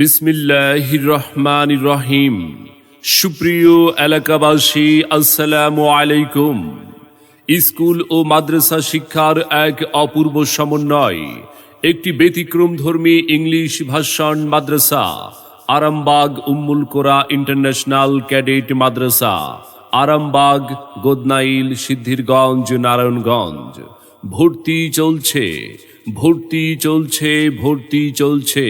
বিসমিল্লাহ রহমান রহিম সুপ্রিয় এলাকাবাসী, আসসালামু আলাইকুম। স্কুল ও মাদ্রাসা শিক্ষার এক অপূর্ব সমন্বয়, একটি ব্যতিক্রম ধর্মী ইংলিশ ভাষণ মাদ্রাসা, আরামবাগ উম্মুল কোরা ইন্টারন্যাশনাল ক্যাডেট মাদ্রাসা, আরামবাগ, গোদনাইল, সিদ্ধিরগঞ্জ, নারায়ণগঞ্জ। ভর্তি চলছে ভর্তি চলছে ভর্তি চলছে।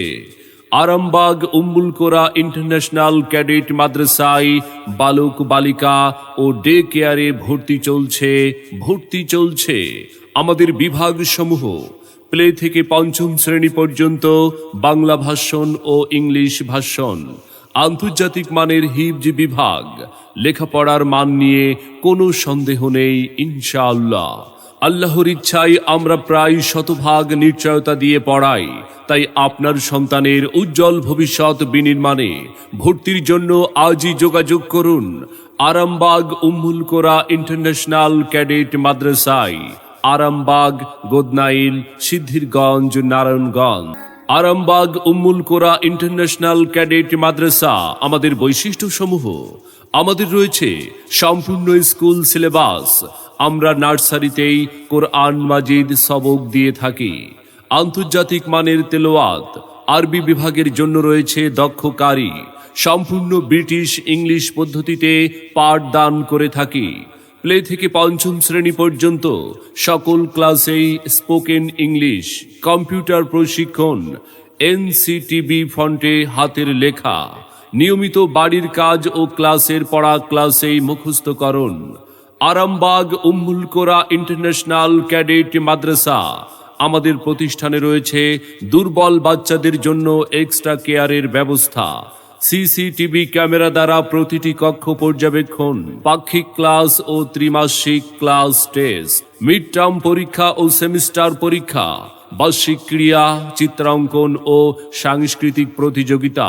আরামবাগ উম্বুল কোরা ইন্টারন্যাশনাল ক্যাডেট মাদ্রাসায় বালক বালিকা ও ডে কেয়ারে ভর্তি চলছে ভর্তি চলছে। আমাদের বিভাগ সমূহ প্লে থেকে পঞ্চম শ্রেণি পর্যন্ত বাংলা ভাষণ ও ইংলিশ ভাষণ। আন্তর্জাতিক মানের হিবজ বিভাগ। লেখাপড়ার মান নিয়ে কোনো সন্দেহ নেই, ইনশাআল্লাহ। আল্লাহর ইচ্ছায় আমরা প্রায় শতভাগ নিশ্চয়তা দিয়ে পড়াই, তাই আপনার সন্তানের উজ্জ্বল ভবিষ্যৎ বিনির্মাণে ভর্তির জন্য আজই যোগাযোগ করুন। আরামবাগ উম্মুল কোরা ইন্টারন্যাশনাল ক্যাডেট মাদ্রাসায়, আরামবাগ, গোদনাইল, সিদ্ধিরগঞ্জ, নারায়ণগঞ্জ। আরামবাগ উম্মুল কোরা ইন্টারন্যাশনাল ক্যাডেট মাদ্রাসা আমাদের বৈশিষ্ট্য সমূহ আমাদের রয়েছে সম্পূর্ণ স্কুল সিলেবাস আমরা নার্সারিতেই কোরআন মাজিদ সবক দিয়ে থাকি। আন্তর্জাতিক মানের তেলোয়াত আরবি বিভাগের জন্য রয়েছে দক্ষকারী, সম্পূর্ণ ব্রিটিশ ইংলিশ পদ্ধতিতে পাঠদান করে থাকি। প্লে থেকে পঞ্চম শ্রেণি পর্যন্ত সকল ক্লাসেই স্পোকেন ইংলিশ, কম্পিউটার প্রশিক্ষণ এনসিটিভি ফন্টে হাতের লেখা, নিয়মিত বাড়ির কাজ ও ক্লাসের পড়া ক্লাসেই মুখস্থকরণ আরামবাগ উম্মুল কোরা ইন্টারন্যাশনাল ক্যাডেট মাদ্রাসা। আমাদের প্রতিষ্ঠানে রয়েছে দুর্বল বাচ্চাদের জন্য এক্সট্রা কেয়ারের ব্যবস্থা। সিসিটিভি ক্যামেরা দ্বারা প্রতিটি কক্ষ পর্যবেক্ষণ, পাক্ষিক ক্লাস ও ত্রিমাসিক ক্লাস টেস্ট মিড টার্ম পরীক্ষা ও সেমিস্টার পরীক্ষা, বার্ষিক ক্রিয়া, চিত্রাঙ্কন ও সাংস্কৃতিক প্রতিযোগিতা,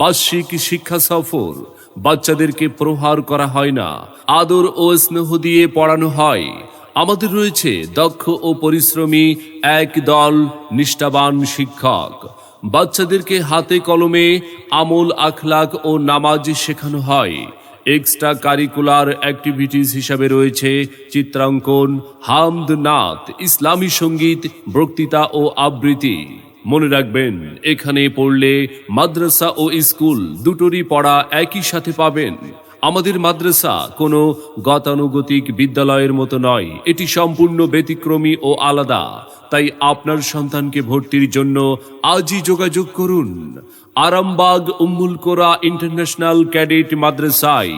বার্ষিক শিক্ষা সফর বাচ্চাদেরকে প্রহার করা হয় না। আদর ও স্নেহ দিয়ে পড়ানো হয়। আমাদের রয়েছে দক্ষ ও পরিশ্রমী এক দল নিষ্ঠাবান শিক্ষক। বাচ্চাদেরকে হাতে কলমে আমল আখলাক ও নামাজ শেখানো হয়। এক্সট্রা কারিকুলার অ্যাক্টিভিটিস হিসাবে রয়েছে চিত্রাঙ্কন হামদ নাথ ইসলামী সংগীত, বক্তৃতা ও আবৃত্তি। মনে রাখবেন, এখানে পড়লে মাদ্রাসা ও স্কুল দুটোরই পড়া একই সাথে পাবেন। আমাদের মাদ্রাসা কোনো গতানুগতিক বিদ্যালয়ের মতো নয়, এটি সম্পূর্ণ ব্যতিক্রমী ও আলাদা। তাই আপনার সন্তানকে ভর্তির জন্য আজই যোগাযোগ করুন। আরামবাগ উম্মুল কোরা ইন্টারন্যাশনাল ক্যাডেট মাদ্রাসায়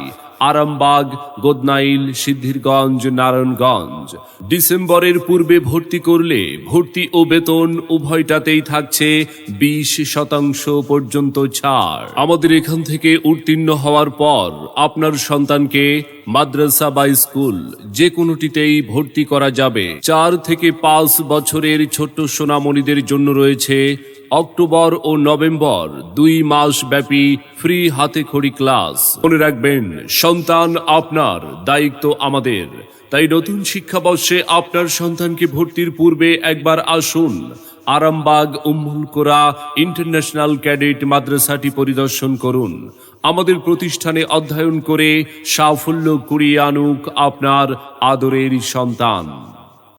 আরামবাগ, গোদনাইল, সিদ্ধিরগঞ্জ, নারায়ণগঞ্জ। ডিসেম্বরের পূর্বে ভর্তি করলে ভর্তি ও বেতন উভয়টাতেই থাকছে বিশ শতাংশ পর্যন্ত ছাড়। আমাদের এখান থেকে উত্তীর্ণ হওয়ার পর আপনার সন্তানকে মাদ্রাসা বা স্কুল যে কোনোটিতেই ভর্তি করা যাবে। চার থেকে পাঁচ বছরের ছোট্ট সোনামণিদের জন্য রয়েছে অক্টোবর ও নভেম্বর দুই মাস ব্যাপী ফ্রি হাতে খড়ি ক্লাস। মনে রাখবেন, সন্তান আপনার, দায়িত্ব আমাদের। তাই নতুন শিক্ষাবর্ষে আপনার সন্তানকে ভর্তির পূর্বে একবার আসুন। আরামবাগ উম্মুল কোরা ইন্টারন্যাশনাল ক্যাডেট মাদ্রাসাটি পরিদর্শন করুন। আমাদের প্রতিষ্ঠানে অধ্যয়ন করে সাফল্য কুড়িয়ে আনুক আপনার আদরের সন্তান।